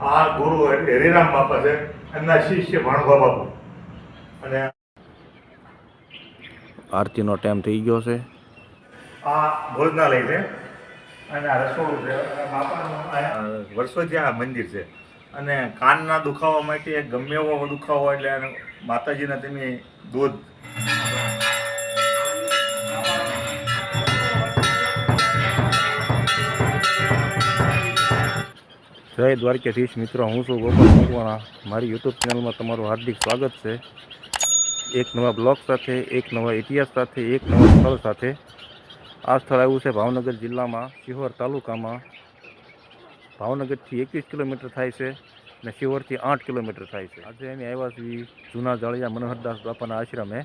આ ગુરુ એટલે હરિરામ બાપા છે એમના શિષ્ય ભાણભા બાપુ. અને આરતીનો ટાઈમ થઈ ગયો છે. આ ભોજનાલય છે અને આ રસોડું છે બાપાનું આ વર્ષોથી આ મંદિર છે. અને કાનના દુખાવા માટે ગમે એવો દુખાવો એટલે માતાજીના તમે દૂધ જય દ્વારકાધીશ મિત્રો, હું છું ગોપાલ મકવાણા. મારી યુટ્યુબ ચેનલમાં તમારું હાર્દિક સ્વાગત છે. એક નવા બ્લોગ સાથે, એક નવા ઇતિહાસ સાથે, એક નવા સ્થળ સાથે. આ સ્થળ આવ્યું છે ભાવનગર જિલ્લામાં, શિહોર તાલુકામાં. ભાવનગરથી એકવીસ કિલોમીટર થાય છે અને શિહોરથી આઠ કિલોમીટર થાય છે. આજે અમે આવ્યા છીએ જૂના જાળિયા મનોહરદાસ બાપાના આશ્રમે.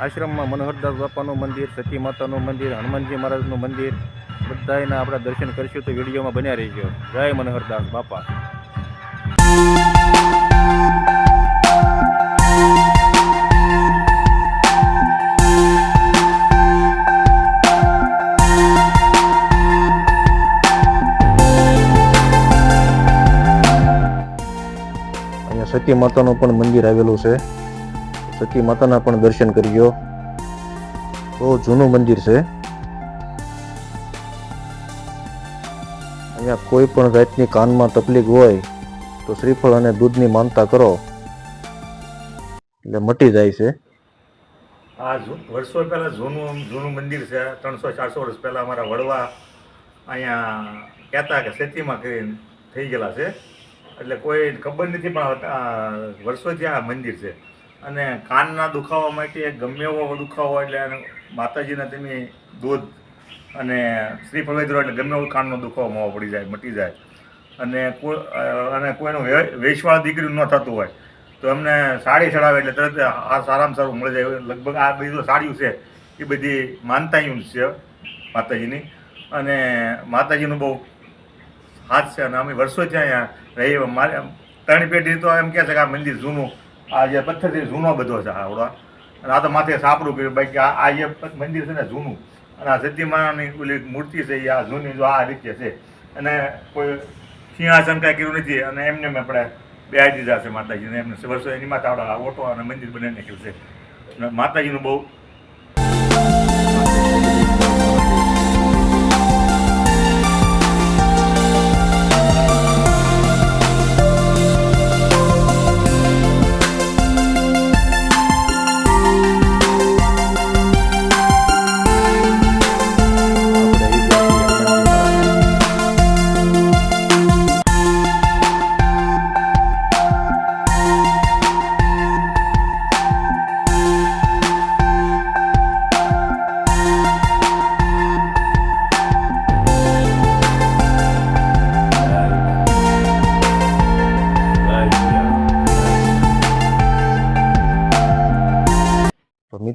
આશ્રમમાં મનોહરદાસ બાપાનું મંદિર સતી માતાનું મંદિર, હનુમાનજી મહારાજનું મંદિર બધાયના આપણે દર્શન કરીશું તો વિડીયોમાં બન્યા રહીજો જય મનોહરદાસ બાપા. સતી માતાનું પણ મંદિર આવેલું છે. સતી માતાના પણ દર્શન કર્યો. બહુ જૂનું મંદિર છે. અહીંયા કોઈ પણ જાતની કાનમાં તકલીફ હોય, તો શ્રીફળ અને દૂધની માનતા કરો. એટલે મટી જાય છે. આ વર્ષો પહેલા જૂનું જૂનું મંદિર છે. ત્રણસો, ચારસો વર્ષ પહેલા અમારા વડવા અહીંયા કહેતા કે ખેતીમાં કરીને થઈ ગયેલા છે. એટલે કોઈ ખબર નથી, પણ વર્ષોથી આ મંદિર છે. અને કાનના દુખાવા માટે ગમે એવો દુખાવો એટલે માતાજીના તમે દૂધ અને શ્રીફળ વેચરો એટલે ગમે એવું કાનનો દુખાવો મોવા પડી જાય, મટી જાય. અને કોઈ, અને કોઈનું વેશવાળ દીકરીનું ન થતું હોય, તો એમને સાડી ચડાવે એટલે તરત આ સારામાં સારું મળી જાય. લગભગ આ બધી સાડીઓ છે, એ બધી માનતાયું છે માતાજીની. અને માતાજીનું બહુ હાથ છે અને અમે વર્ષોથી અહીંયા રહી મારે ત્રણ પેઢી તો એમ કહે છે કે આ મંદિર જૂનું, આ જે પથ્થરથી જૂનો બધો છે આવડો અને આ તો માથે સાપડું કર્યું. બાકી આ જે મંદિર છે ને જૂનું અને આ સતીમાની ઓલી મૂર્તિ છે, એ આ જૂની જો આ રીતે છે. અને કોઈ સિંહાસન કાંઈ કર્યું નથી અને એમને આપણે બે દીધા છે માતાજીને. એમને વર્ષો એની માથે આવડા ઓટો અને મંદિર બનાવી નાખ્યું છે. માતાજીનું બહુ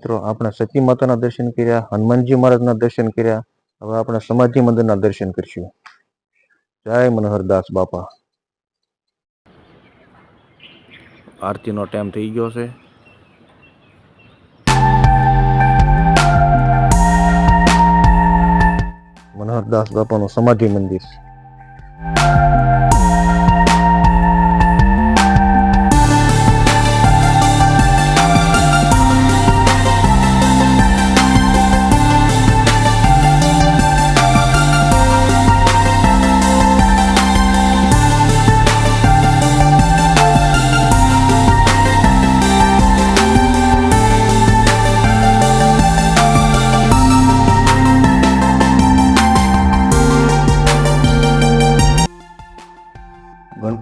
મિત્રો આપણે સતી માતાના દર્શન કર્યા હનુમાનજી મહારાજના દર્શન કર્યા હવે આપણે સમાધિ મંદિરના દર્શન કરીશું. જય મનોહરદાસ બાપા. આરતીનો ટાઈમ થઈ ગયો છે. મનોહરદાસ બાપાનું સમાધિ મંદિર.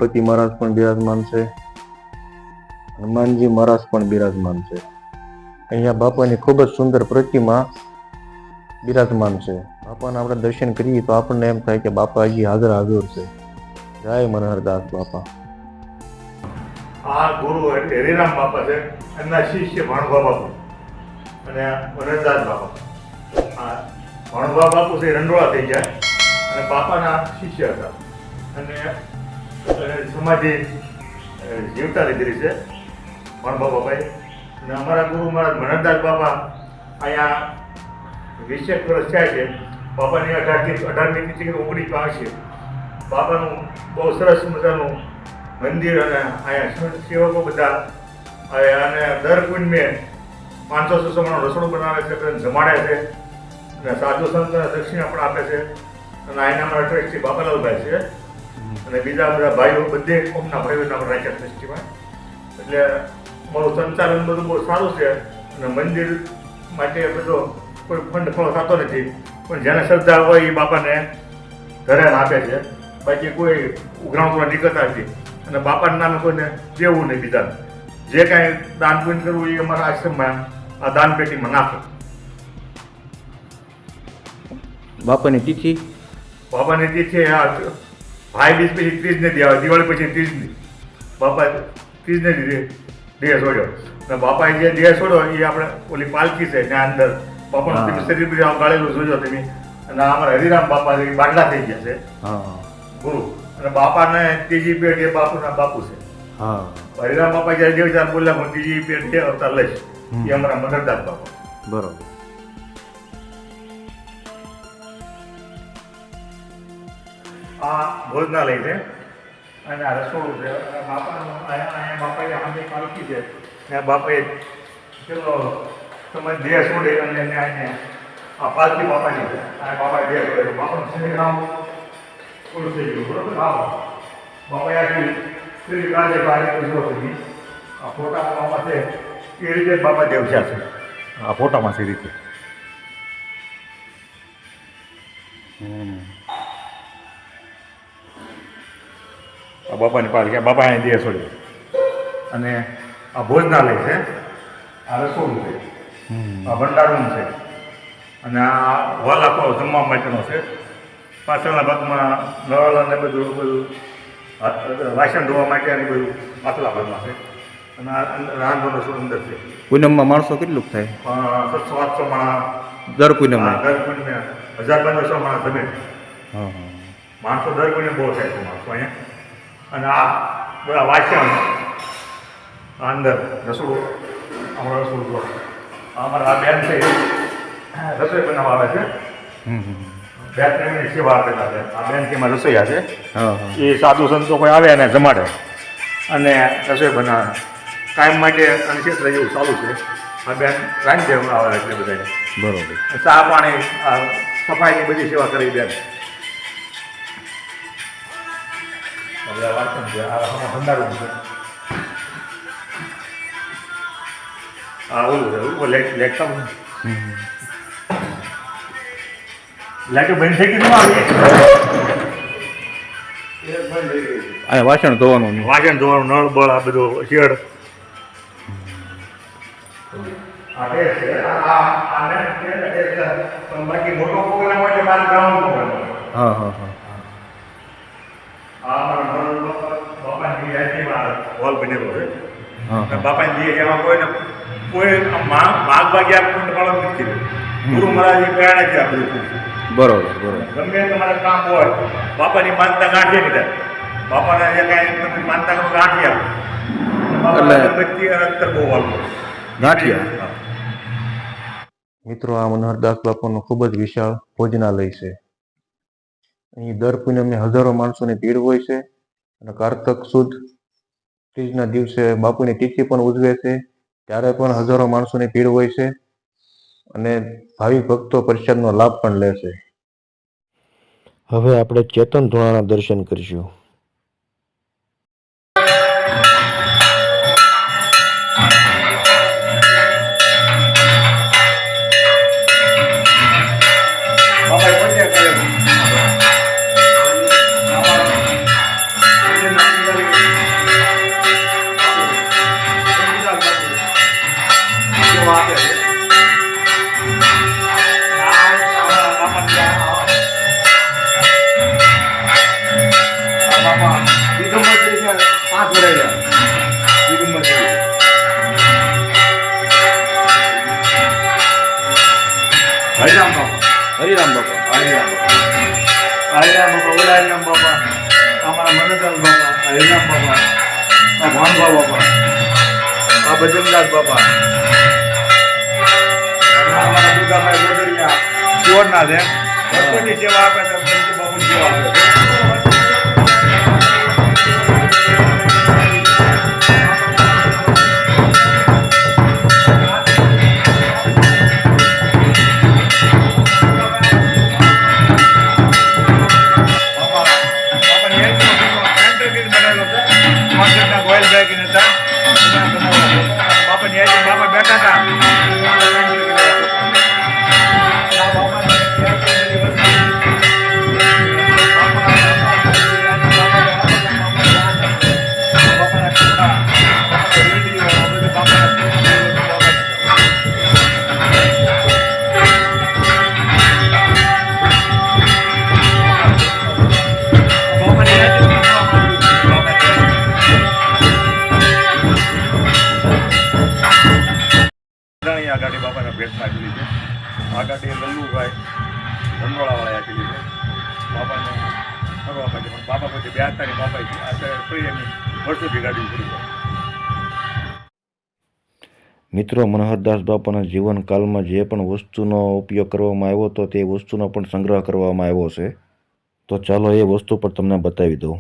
ગણપતિ મહારાજ પણ બિરાજમાન છે. હનુમાનજી મહારાજ પણ બિરાજમાન છે. અહીંયા બાપાની ખૂબ જ સુંદર પ્રતિમા બિરાજમાન છે. બાપાના આપણે દર્શન કરીએ તો આપણને એમ થાય કે બાપા હજી હાજર હાજર છે. જય મનહરદાસ બાપા. આ ગુરુ હરિરામ બાપા છે. એમના શિષ્ય ભણવા બાપુ. અને વનરદાસ બાપા. આ ભાણભા બાપુ છે રંડોળા થઈ જાય અને બાપાના શિષ્ય હતા. અને સમાધિ જીવતા લીધેલી છે. ભાણભા બાપાએ અને અમારા ગુરુ મહારાજ મનરદાસ બાપા અહીંયા વીસેક વર્ષ થયા છે. બાપાની અઢારથી અઢારમી તિથિ ઓગણીસ છે બાબાનું બહુ સરસ મજાનું મંદિર અને અહીંયા સેવકો બધા, અને દર પૂનમે પાંચસો છસો માણસ રસોડું બનાવે છે બધાને જમાડે છે. અને સાધુ સંત દક્ષિણા પણ આપે છે. અને અહીંના અમારા ટ્રસ્ટી બાબાલાલભાઈ છે. અને બીજા બધા ભાઈઓ બધે કોમના ભાઈઓના પણ રાખ્યા ટ્રસ્ટીમાં એટલે મારું સંચાલન બધું બહુ સારું છે અને મંદિર માટે બધો કોઈ ફંડ ફળો થતો નથી. પણ જેને શ્રદ્ધા હોય એ બાપાને ઘરે આપે છે. બાકી કોઈ ઉઘરાણ કરવા નીકળતા નથી અને બાપાના નામે કોઈને દેવું નહીં બીજા. જે કાંઈ દાન પુણ્ય કરવું એ અમારા આશ્રમમાં આ દાન પેટીમાં નાખો. બાપાની તિથિ? બાપાની તિથિ આ ભાઈ બીજ પછી ત્રીજને દે આવે દિવાળી પછી ત્રીજની. બાપા ત્રીજને દીધી. દેહ છોડ્યો. અને બાપાએ જે દેહ છોડ્યો એ આપણે ઓલી પાલકી છે ત્યાં અંદર. બાપાનું તમે શરીર બી આમ ગાળેલું જોજો તમે. અને અમારા હરિરામ બાપા છે બાટલા થઈ ગયા છે. ગુરુ. અને બાપાને ત્રીજી પેઢ એ બાપુના બાપુ છે. હરિરામ બાપા જ્યારે દેવ બોલ્યા હું ત્રીજી પેઢ અવતાર લઈશ. એ અમારા મદરદાસ બાપા. બરોબર. આ ભોજનાલય છે. અને આ રસોડું છે. અને બાપાનું, અહીંયા બાપાએ સામે પાલખી છે. ત્યાં બાપાએ પેલો તમે દેહ છોડે અને એને આ પાલકી બાપાની છે. આ બાપાએ દેહ છોડે બાપાનું શરીર આમ પૂરું થઈ ગયું, બરોબર? આવો બાપાએ આખી શરીર કાઢે બારે જો થઈ આ ફોટામાં બાપા છે. એ રીતે બાપા દેવજા છે. આ ફોટામાં છે. રીતે હમ. આ બાપાની પાલકી આ બાપા અહીં દે છોડી અને આ ભોજનાલય છે આ રસોડું છે આ ભંડારું છે. અને આ હોલ આખો જમવા માટેનો છે. પાછળના ભાગમાં નળ અને બધું બધું વાસણ ધોવા માટે અને બધું પાછલા ભાગમાં છે. અને રાંધવાનો શું અંદર છે? પૂનમમાં માણસો કેટલુંક થાય? સાતસો આઠસો માણસ. દર પૂનમમાં? દર પૂનમે. હજાર પંદરસો માણસ જમે. હા હા. માણસો દર પૂનમ બહુ થાય છે માણસો અહીંયા. અને આ બધા વાસણ આ અંદર રસોડું અમારા રસોડું જો અમારા આ બેન છે રસોઈ બનાવવા આવે છે. બે ત્રણ મિનિટ સેવા આપેલા છે આ બેન એમાં રસોઈયા છે. એ સાધુ સંતો કોઈ આવે અને જમાડે અને રસોઈ બનાવે. કાયમ માટે અને ક્ષેત્ર જેવું ચાલુ છે. આ બેન રાંધે આવે છે બધાને બરોબર. ચા પાણી આ સફાઈની બધી સેવા કરી બેન. હવે આ વાંચન છે આ આમાં ભંડારું છે આ ઓલું છે ઓલું હમ. લાઈટો બંધ થઈ ગઈ ન આવી વાસણ ધોવાનું વાસણ ધોવાનું નળ બળ આ બધું શેડ આ. આ- આ- બાકી મોટો પ્રોગ્રામ હોય એટલે બાર ગ્રાઉન્ડ પ્રોગ્રામ હોય. હા હા હા આ અમારા નળ બાપા- બાપાની યાદીમાં હોલ બનેલો છે બાપાની દીએ એમાં કોઈને કોઈ માગ ભાગ્યા કુંડ પણ નથી કર્યું. ગુરુ મહારાજે પ્રેરણા છે આપણે બરોબર બરોબર. ગમે તમારે કામ હોય બાપાની માનતા ગાંઠી નહીં બાપાને જે કાંઈ તમે માનતા કરો ગાંઠી આપો એટલે- બહુ. ગાંઠિયા? મિત્રો આ મનોહરદાસ બાપુનું ખૂબ જ વિશાળ ભોજનાલય છે. અહીં દર પૂનમે હજારો માણસોની ભીડ હોય છે અને કારતક સુદ ત્રીજના દિવસે બાપુની તિથિ પણ ઉજવે છે. ત્યારે પણ હજારો માણસોની ભીડ હોય છે અને ભાવિક ભક્તો પ્રસાદનો લાભ પણ લે છે. હવે આપણે ચેતન ધોળાના દર્શન કરીશું. અમારા બાબા આ હરિરામ બાબા. આ ભાંગવા બાબા. આ ભજનદાસ બાબા અમારા દુર્ગાભાઈ ગોદરિયા ચોરના છે ભક્તોની સેવા આપે છે પંચ સેવા આપે છે. આ ગાડી બાપાના ભેટમાં આપેલી છે આ ગાડી લલ્લુભાઈ ધંડોળાવાળાએ આપેલી છે બાપાને કરવા માટે પણ બાપા પછી બે હાથાની બાપા અત્યારે ફરી એમની વર્ષોથી ગાડી શરૂ મિત્રો, મનોહરદાસ બાપાના જીવનકાલમાં જે પણ વસ્તુનો ઉપયોગ કરવામાં આવ્યો હતો, તે વસ્તુનો પણ સંગ્રહ કરવામાં આવ્યો છે. તો ચાલો એ વસ્તુ પર તમને બતાવી દઉં.